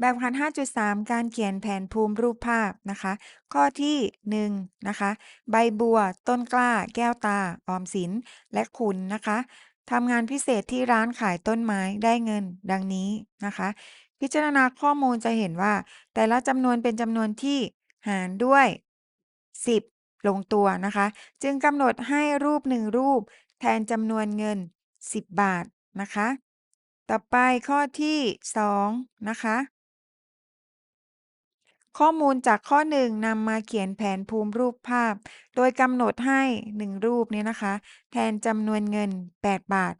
แบบฝึกหัด5.3 การเขียนแผนภูมิรูปภาพนะคะ ข้อที่1นะคะใบบัว ต้นกล้า แก้วตา ออมสิน และคุณนะคะทำงานพิเศษที่ร้านขายต้นไม้ได้เงินดังนี้นะคะ พิจารณาข้อมูลจะเห็นว่า แต่ละจำนวนเป็นจำนวนที่หารด้วย 10 ลงตัวนะคะ จึงกำหนดให้รูป1รูป แทนจำนวนเงิน 10 บาทนะคะ ต่อไปข้อที่ 2 นะคะ ข้อมูลจากข้อ 1นำมาเขียนแผนภูมิรูปภาพ โดยกำหนดให้ 1 รูปนี้นะคะ แทนจำนวนเงิน 8 บาท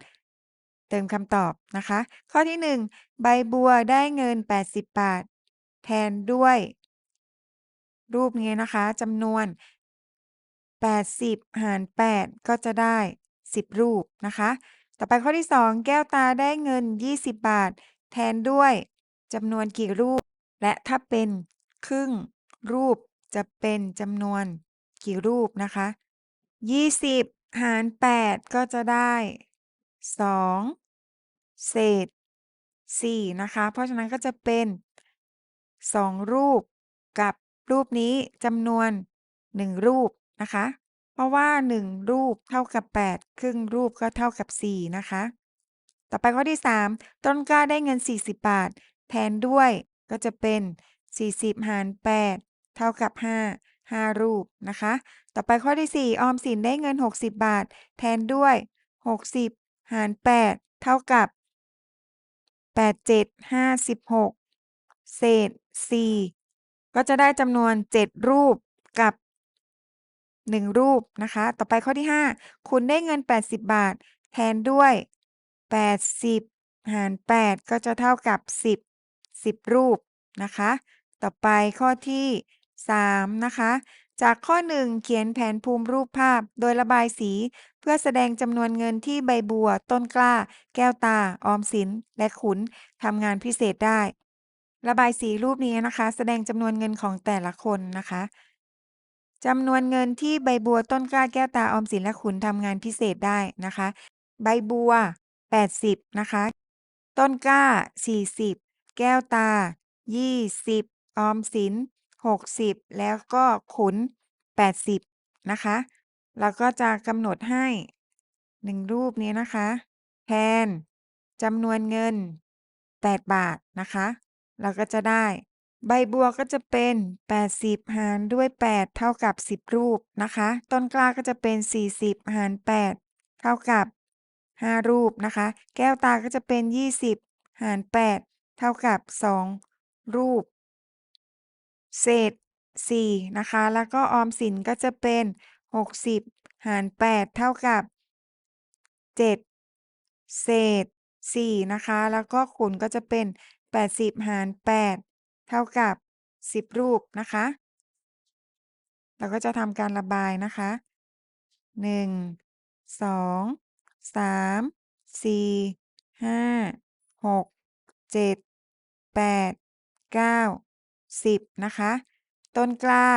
เติมคำตอบนะคะ ข้อที่ 1 ใบบัวได้เงิน 80 บาท แทนด้วย รูปนี้นะคะจำนวน 80 หาร 8 ก็จะได้ 10 รูปนะคะ ต่อไปข้อที่ 2 แก้วตาได้เงิน 20 บาท แทนด้วยจำนวนกี่รูป และถ้าเป็น ครึ่ง รูปจะเป็นจำนวนกี่รูปนะคะ 20 หาร 8 ก็จะได้ 2 เศษ 4 นะคะ เพราะฉะนั้นก็จะเป็น 2 รูปกับรูปนี้จำนวน 1 รูปนะคะ เพราะว่า 1 รูปเท่ากับ 8 ครึ่งรูปก็เท่ากับ 4 นะคะ ต่อไปข้อที่ 3 ต้นกล้าได้เงิน 40 บาท แทนด้วยก็จะเป็น 40 หาร 8 เท่ากับ 5 5 รูปนะคะ ต่อไปข้อที่ 4 ออมสินได้เงิน 60 บาท แทนด้วย 60 หาร 8 เท่ากับ 8 7 56 เศษ 4 ก็จะได้จำนวน 7 รูปกับ 1 รูปนะคะ ต่อไปข้อที่ 5 คุณได้เงิน 80 บาท แทนด้วย 80 หาร 8 ก็จะเท่ากับ 10 10 รูปนะคะ ต่อไปข้อที่ 3 นะคะ จากข้อ 1 เขียนแผนภูมิรูปภาพโดยระบายสี เพื่อแสดงจำนวนเงินที่ใบบัว ต้นกล้า แก้วตา ออมสิน และขุนทำงานพิเศษได้ ระบายสีรูปนี้นะคะ แสดงจำนวนเงินของแต่ละคนนะคะจำนวนเงินที่ใบบัวต้นกล้าแก้วตาออมสินและขุนทำงานพิเศษได้นะคะ ใบบัว 80 นะคะ ต้นกล้า 40 แก้วตา 20 ออมสิน 60 แล้วก็ขุน 80 นะคะเราก็จะกำหนดให้ 1 รูปนี้นะคะแทนจำนวนเงิน 8 บาทนะคะ เราก็จะได้ ใบบัวก็จะเป็น 80 หารด้วย 8 เท่ากับ 10 รูปนะคะ ต้นกล้าก็จะเป็น 40 หาร 8 เท่ากับ 5 รูปนะคะ แก้วตาก็จะเป็น 20 หาร 8 เท่ากับ 2 รูป เศษ 4 นะคะ แล้วก็ออมสินก็จะเป็น 60 หาร 8 เท่ากับ 7 เศษ 4 นะคะ แล้วก็ขุนก็จะเป็น 80 หาร 8 เท่ากับ 10 รูปนะคะ เราก็จะทำการระบายนะคะ 1 2 3 4 5 6 7 8 9 10 นะคะ ต้นกล้า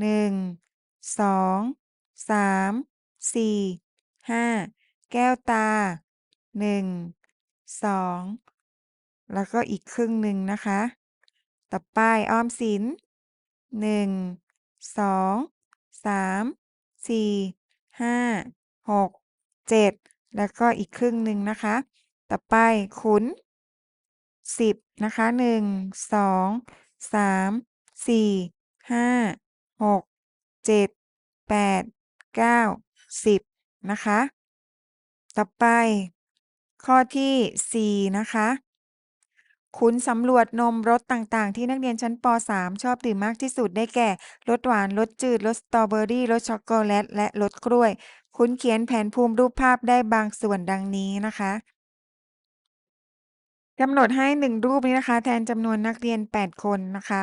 1 2 3 4 5 แก้วตา 1 2 แล้วก็อีกครึ่งหนึ่งนะคะ ต่อไปออมสิน 1 2 3 4 5 6 7 แล้วก็อีกครึ่งหนึ่งนะคะ ต่อไปขุน 10 นะคะ 1 2 3 4 5 6 7 8 9 10นะคะ ต่อไป ข้อที่4นะคะขุนสำรวจนมรสต่างๆ ที่นักเรียนชั้นป.3 ชอบดื่มมากที่สุดได้แก่รสหวานรสจืดรสสตรอเบอรี่รสช็อกโกแลตและรสกล้วยขุนเขียนแผนภูมิรูปภาพได้บางส่วนดังนี้นะคะ กำหนดให้ 1 รูปนี้นะคะ แทนจำนวนนักเรียน 8 คนนะคะ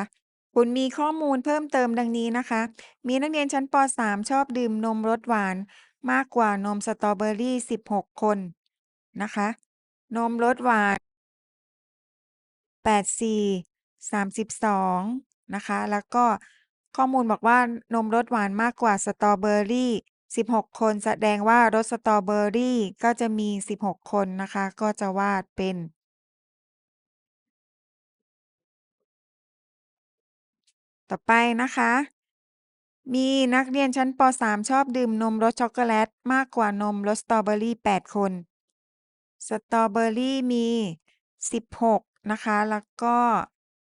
ขุนมีข้อมูลเพิ่มเติมดังนี้นะคะ มีนักเรียนชั้นป.3 ชอบดื่มนมรสหวานมากกว่านมสตรอเบอรี่ 16 คนนะคะ นมรสหวาน 8 4 32 นะคะ แล้วก็ข้อมูลบอกว่านมรสหวานมากกว่าสตรอเบอรี่ 16 คนแสดงว่ารสสตรอเบอร์รี่ก็จะมี 16 คนนะคะ ก็จะวาดเป็น ต่อไปนะคะ มีนักเรียนชั้นป.3 ชอบดื่มนมรสช็อกโกแลตมากกว่านมรสสตรอเบอรี่ 8 คน สตรอเบอรี่มี 16 นะคะ แล้วก็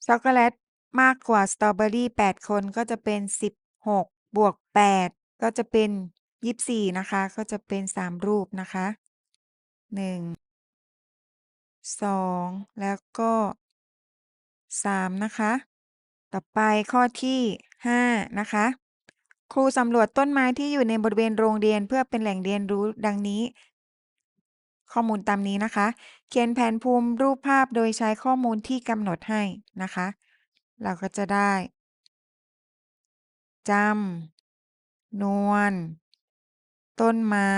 ช็อกโกแลตมากกว่าสตรอเบอรี่ 8 คนก็จะเป็น 16 บวก 8 ก็จะเป็น 24 นะคะ ก็จะเป็น 3 รูปนะคะ 1 2 แล้วก็ 3 นะคะ ต่อไปข้อที่5นะคะ ครูสำรวจต้นไม้ที่อยู่ในบริเวณโรงเรียนเพื่อเป็นแหล่งเรียนรู้ดังนี้ ข้อมูลตามนี้นะคะ เขียนแผนภูมิรูปภาพโดยใช้ข้อมูลที่กำหนดให้นะคะ เราก็จะได้จำนวน ต้นไม้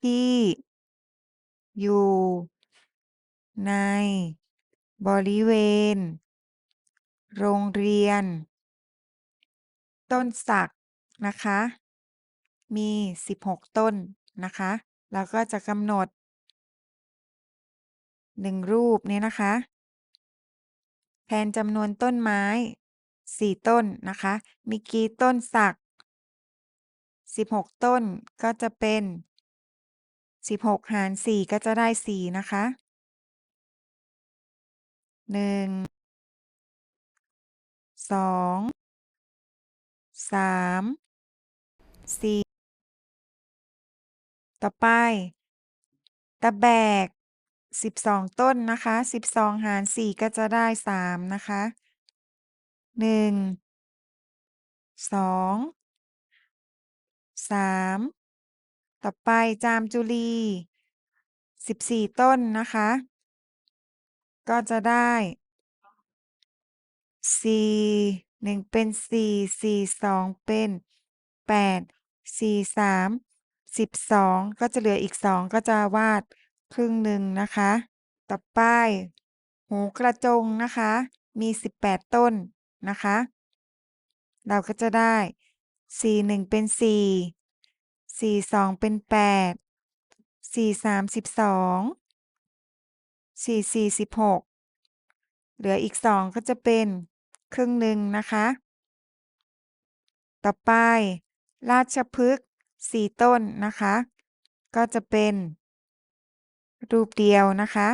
ที่ อยู่ ใน บริเวณ โรงเรียน ต้นสักนะคะ มี 16 ต้นนะคะเราก็จะกำหนด 1 รูปนี้นะคะ แทนจำนวนต้นไม้ 4 ต้นนะคะ มีกี่ต้นสัก 16 ต้นก็จะเป็น 16 หาร 4 ก็จะได้ 4 นะคะ หนึ่งสองสามสี่ต่อไป ตะแบกสิบสองต้นนะคะสิบสองหารสี่ก็จะได้สามนะคะหนึ่งสองสามต่อไปจามจุลีสิบสี่ต้นนะคะ ก็จะได้4 1เป็น4 4 2เป็น8 4 3 12ก็จะเหลืออีก2ก็จะวาดครึ่งหนึ่งนะคะ ต่อไป หูกระจงนะคะ มี18ต้นนะคะ เราก็จะได้4 1เป็น4 4 2เป็น8 สี่สี่สิบหกเหลืออีกสองก็จะเป็นครึ่งหนึ่งนะคะ ต่อไป ราชพฤกษ์สี่ต้นนะคะ ก็จะเป็น รูปเดียวนะคะ